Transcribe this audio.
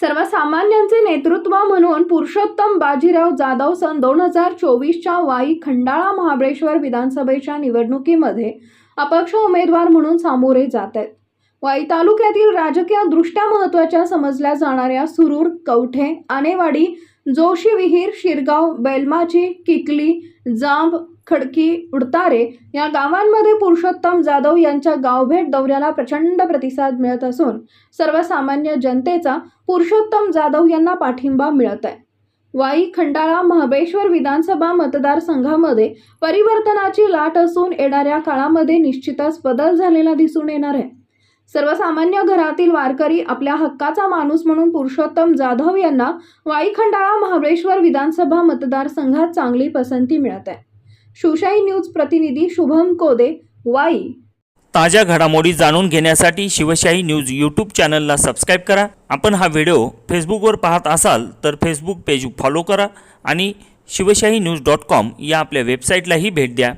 सर्वसामान्यांचे नेतृत्व म्हणून पुरुषोत्तम बाजीराव जाधव सन दोन हजार चोवीसच्या वाई खंडाळा महाबळेश्वर विधानसभेच्या निवडणुकीमध्ये अपक्ष उमेदवार म्हणून सामोरे जात आहेत. वाई तालुक्यातील राजकीय दृष्ट्या महत्त्वाच्या समजल्या जाणाऱ्या सुरूर कवठे आनेवाडी जोशी विहीर शिरगाव बेलमाची किकली जांब खडकी उडतारे या गावांमध्ये पुरुषोत्तम जाधव यांच्या गावभेट दौऱ्याला प्रचंड प्रतिसाद मिळत असून सर्वसामान्य जनतेचा पुरुषोत्तम जाधव यांना पाठिंबा मिळत आहे. वाई खंडाळा महाबळेश्वर विधानसभा मतदारसंघामध्ये परिवर्तनाची लाट असून येणाऱ्या काळामध्ये निश्चितच बदल झालेला दिसून येणार आहे. सर्वसामान्य घरातील वारकरी आपल्या हक्काचा माणूस म्हणून पुरुषोत्तम जाधव यांना वाई खंडाळा महाबळेश्वर विधानसभा मतदारसंघात चांगली पसंती मिळत आहे. शिवशाही न्यूज प्रतिनिधी शुभम कोदे वाई. ताज्या घडामोडी जाणून घेण्यासाठी शिवशाही न्यूज यूट्यूब चॅनलला सबस्क्राईब करा. आपण हा व्हिडिओ फेसबुकवर पाहत असाल तर फेसबुक पेज फॉलो करा आणि शिवशाही न्यूज डॉट कॉम या आपल्या वेबसाईटलाही भेट द्या.